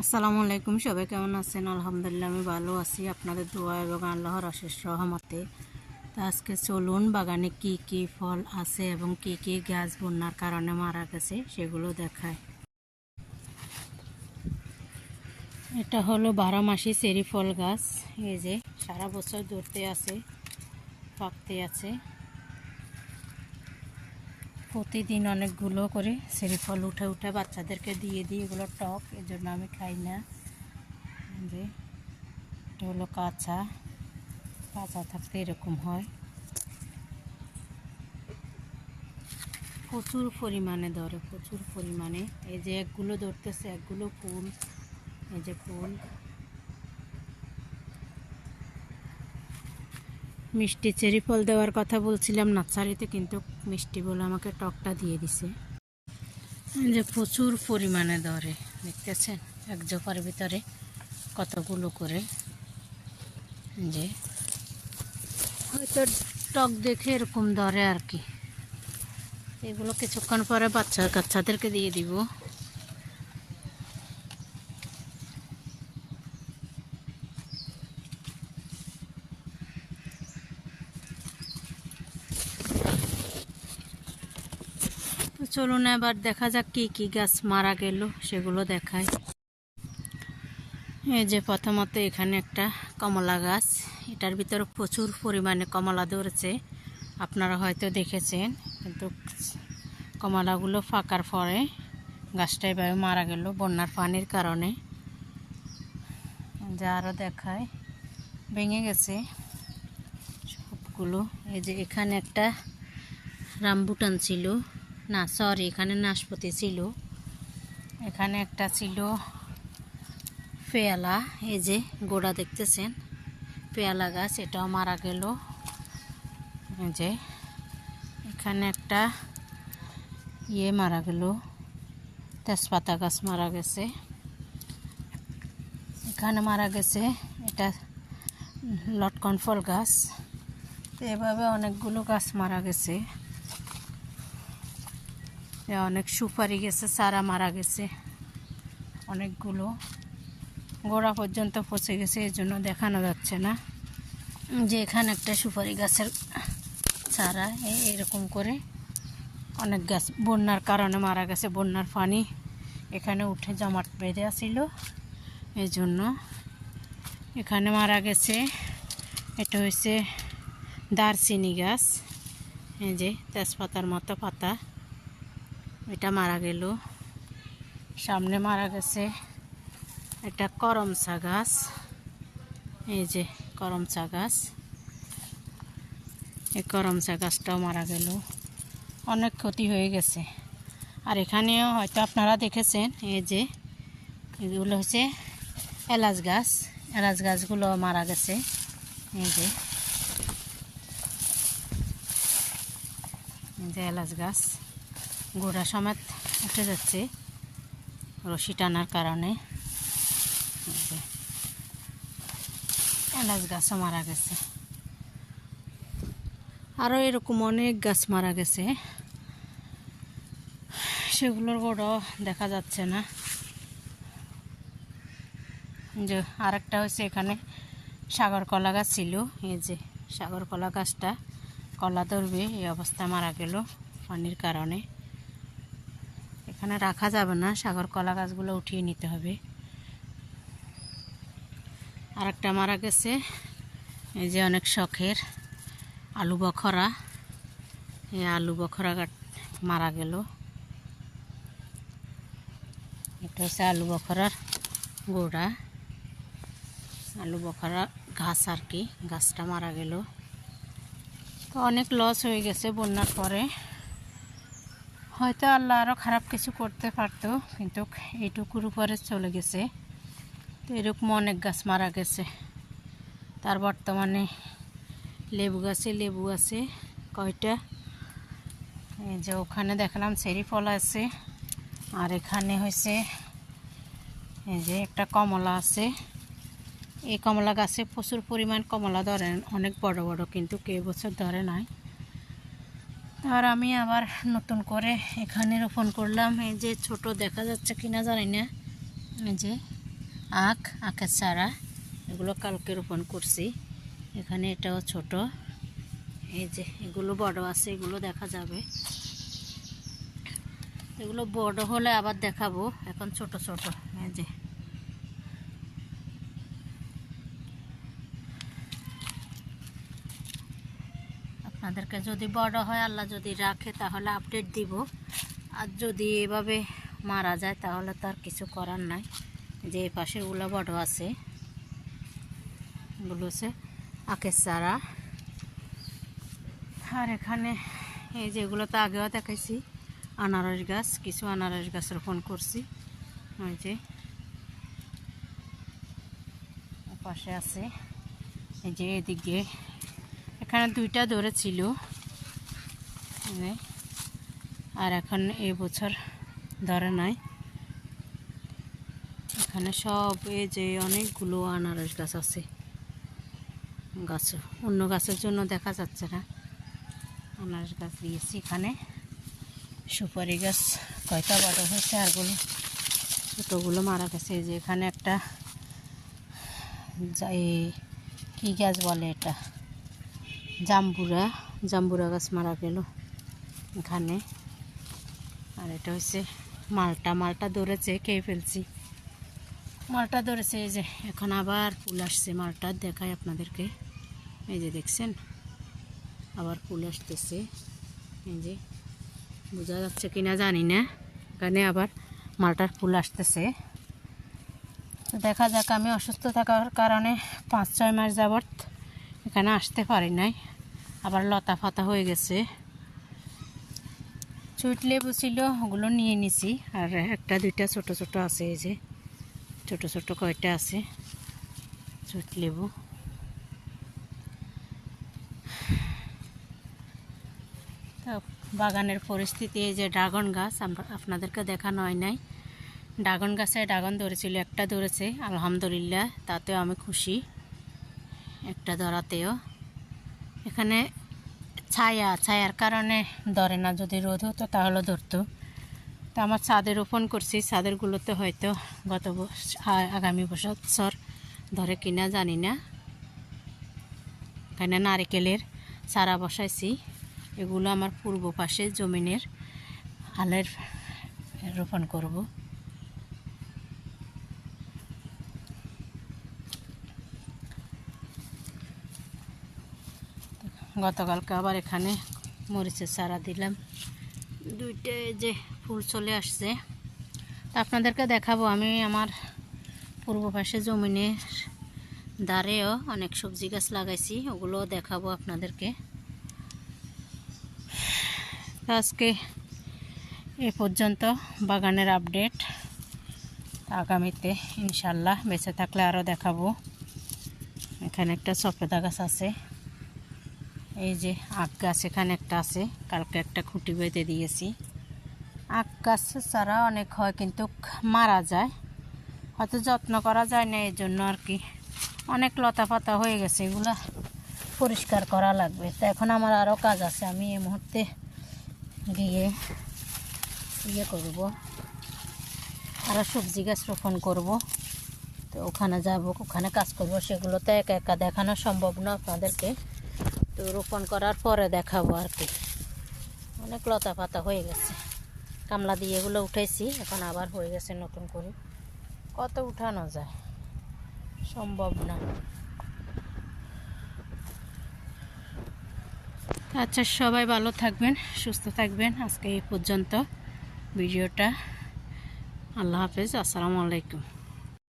আসসালামু আলাইকুম, সবাই কেমন আছেন? আলহামদুলিল্লাহ, আমি ভালো আছি। আপনাদের দোয়া এবং আল্লাহর অশেষ রহমতে। তো আজকে চলুন, বাগানে কি কি ফল আছে এবং কি কি গাছ বন্যার কারণে মারা গেছে সেগুলো দেখায়। এটা হলো বারো মাসি চেরি ফল গাছ। এই যে সারা বছর ধরতে আছে, পাকতে আছে। প্রতিদিন অনেকগুলো করে সেরি ফল উঠে উঠে বাচ্চাদেরকে দিয়ে দিই, এগুলো টক এর জন্য আমি খাই না। যে এটা হলো কাঁচা কাঁচা থাকতে এরকম হয়। প্রচুর পরিমাণে ধরে, প্রচুর পরিমাণে। এই যে একগুলো ধরতেছে, একগুলো ফুল, এই যে ফুল। মিষ্টি চেরি ফল দেওয়ার কথা বলছিলাম, নার্সারিতে কিন্তু মিষ্টি বলে আমাকে টকটা দিয়ে দিছে। যে প্রচুর পরিমাণে ধরে দেখতেছেন? এক জোপার ভিতরে কতগুলো করে। যে, হয়তো টক দেখে এরকম ধরে আর কি। এগুলো কিছুক্ষণ পরে বাচ্চা কাচ্চাদেরকে দিয়ে দিব। চলুন এবার দেখা যাক কি কি গাছ মারা গেল, সেগুলো দেখায় এই যে প্রথমত এখানে একটা কমলা গাছ, এটার ভিতরে প্রচুর পরিমাণে কমলা ধরেছে, আপনারা হয়তো দেখেছেন, কিন্তু কমলাগুলো ফাঁকার পরে গাছটা এভাবে মারা গেল বন্যার পানির কারণে। যা আরও দেখায়, ভেঙে গেছে সবগুলো। এই যে এখানে একটা রামবুটান ছিল না সরি এখানে নাশপাতি ছিল। এখানে একটা ছিল পেয়ালা, এই যে গোড়া দেখতেছেন, পেয়ালা গাছ, এটাও মারা গেল। এই যে, এখানে একটা ইয়ে মারা গেল, তেজপাতা গাছ মারা গেছে। এখানে মারা গেছে, এটা লটকন ফল গাছ। এভাবে অনেকগুলো গাছ মারা গেছে। অনেক সুপারি গেছে চারা মারা গেছে। অনেকগুলো গোড়া পর্যন্ত পচে গেছে, এর জন্য দেখানো যাচ্ছে না। যে এখানে একটা সুপারি গাছের চারা এই এরকম করে অনেক গাছ বন্যার কারণে মারা গেছে, বন্যার পানি এখানে উঠে জমাট বেঁধে আসিল। এই জন্য এখানে মারা গেছে, এটা হচ্ছে দারচিনি গাছ, এই যে তেজপাতার মতো পাতা। এটা মারা গেল। সামনে মারা গেছে এটা করমচা গাছ। এই যে করমচা গাছ। এই করমচা গাছটাও মারা গেল। অনেক ক্ষতি হয়ে গেছে। আর এখানেও হয়তো আপনারা দেখেছেন, এই যে এগুলো হচ্ছে এলাচ গাছ। এলাচ গাছগুলো মারা গেছে। এই যে এলাচ গাছ। গোড়া সমেত উঠে যাচ্ছে। রশি টানার কারণে। এলাচ গাছও মারা গেছে। আরও এরকম অনেক গাছ মারা গেছে। সেগুলোর গোড়াও দেখা যাচ্ছে না। যে আরেকটা হচ্ছে এখানে সাগর কলা গাছ ছিল। এই যে সাগর কলা গাছটা কলা ধরবে, এই অবস্থা মারা গেল পানির কারণে। এখানে রাখা যাবে না, সাগর কলা গাছগুলো উঠিয়ে নিতে হবে। আর একটা মারা গেছে, এই যে অনেক শখের আলু বখরা। এই আলু বখরা মারা গেল। এটা হচ্ছে আলু বখরার গোড়া। আলু বখরা ঘাস আর কি গাছটা মারা গেল। তো অনেক লস হয়ে গেছে বন্যার পরে। হয়তো আল্লাহ আরও খারাপ কিছু করতে পারতো, কিন্তু এইটুকুর উপরে চলে গেছে। তো এরকম অনেক গাছ মারা গেছে। তার বর্তমানে লেবু গাছে লেবু আছে, কয়টা? এই যে ওখানে দেখলাম সেরি ফল আছে, আর এখানে হয়েছে, এই যে একটা কমলা আছে। এই কমলা গাছে প্রচুর পরিমাণ কমলা ধরে অনেক বড় বড়, কিন্তু কে বছর ধরে নাই। আর আমি আবার নতুন করে এখানে রোপণ করলাম। এই যে ছোট দেখা যাচ্ছে কিনা জানি না। এই যে আখ, আখের চারা, এগুলো কালকে রোপণ করছি। এখানে এটাও ছোট। এই যে এগুলো বড় আছে, এগুলো দেখা যাবে। এগুলো বড় হলে আবার দেখাবো। এখন ছোট ছোট। এই যে আপনাদেরকে যদি বড় হয়, আল্লাহ যদি রাখে, তাহলে আপডেট দিব। আর যদি এভাবে মারা যায়, তাহলে তো আর কিছু করার নাই। যে এই পাশেরগুলো বড় আছে এগুলো হচ্ছে আখের চারা আর এখানে এই যেগুলো তো আগেও দেখাইছি, আনারস গাছ, কিছু আনারস গাছ রোপণ করছি। ওই যে পাশে আছে। এই যে এদিকে এখানে দুইটা ধরেছিল। আর এখন এই বছর ধরে নাই। এখানে সব এই যে অনেকগুলো আনারস গাছ আছে। গাছ, অন্য গাছের জন্য দেখা যাচ্ছে না। আনারস গাছ দিয়েছি এখানে। সুপারি গাছ কয়টা বড় হয়েছে আরগুলো ছোটোগুলো মারা গেছে। যে এখানে একটা কী গাছ বলে এটা? জাম্বুরা জাম্বুরা গাছ মারা গেল এখানে। আর এটা হচ্ছে মালটা মালটা ধরেছে, খেয়ে ফেলছি। মালটা ধরেছে, এই যে এখন আবার ফুল আসছে মালটা দেখায় আপনাদেরকে। এই যে দেখছেন, আবার ফুল আসতেছে। এই যে, বোঝা যাচ্ছে কিনা জানি না। এখানে আবার মালটার ফুল আসতেছে। দেখা যাক, আমি অসুস্থ থাকার কারণে পাঁচ, ছয় মাস যাবত এখানে আসতে পারি নাই। আবার লতা ফাতা হয়ে গেছে। চুইট লেবু ছিল, ওগুলো নিয়ে নিছি। আর একটা, দুইটা ছোট ছোট আছে এই যে। ছোট ছোট কয়টা আছে? চুইট লেবু। বাগানের পরিস্থিতি এই যে ড্রাগন গাছ, আমরা- আপনাদেরকে দেখানো হয় নাই। ড্রাগন গাছে ড্রাগন ধরেছিল, একটা ধরেছে, আলহামদুলিল্লাহ, তাতেও আমি খুশি। একটা ধরাতেও। এখানে ছায়া, ছায়ার কারণে ধরে না। যদি রোদ হতো তাহলে ধরতো। তো আমার ছাদে রোপণ করছি। ছাদেরগুলোতে হয়তো গত আগামী বছর ধরে কিনা জানি না। এখানে নারিকেলের চারা বসাইছি। এগুলো আমার পূর্ব পাশে জমিনের আলের রোপণ করব। গতকালকে আবার এখানে মরিচের চারা দিলাম। দুইটা যে ফুল চলে আসছে। তা আপনাদেরকে দেখাবো, আমি আমার পূর্ব পাশে জমিনের ধারেও অনেক সবজি গাছ লাগাইছি, ওগুলোও দেখাবো আপনাদেরকে। আজকে এ পর্যন্ত বাগানের আপডেট। আগামীতে ইনশাল্লাহ বেঁচে থাকলে আরও দেখাবো। এখানে একটা সফেদা গাছ আছে। এই যে আখ গাছ এখানে একটা আছে, কালকে একটা খুঁটি বেঁধে দিয়েছি। আখ গাছ ছাড়া অনেক হয় কিন্তু মারা যায়। হয়তো যত্ন করা যায় না এই জন্য আর কি। অনেক লতা পাতা হয়ে গেছে, এগুলা পরিষ্কার করা লাগবে। তো এখন আমার আরও কাজ আছে, আমি এই মুহূর্তে গিয়ে ইয়ে করব। আরও সবজি গাছ রোপণ করব। তো ওখানে যাব, ওখানে কাজ করব, সেগুলো তো একা একা দেখানো সম্ভব না আপনাদেরকে। তো রোপণ করার পরে দেখাবো আর কি। অনেক লতা পাতা হয়ে গেছে। কামলা দিয়ে এগুলো উঠেছি, এখন আবার হয়ে গেছে নতুন করে। কত উঠানো যায়? সম্ভব না। আচ্ছা সবাই ভালো থাকবেন, সুস্থ থাকবেন। আজকে এই পর্যন্ত ভিডিওটা। আল্লাহ হাফেজ, আসসালামু আলাইকুম।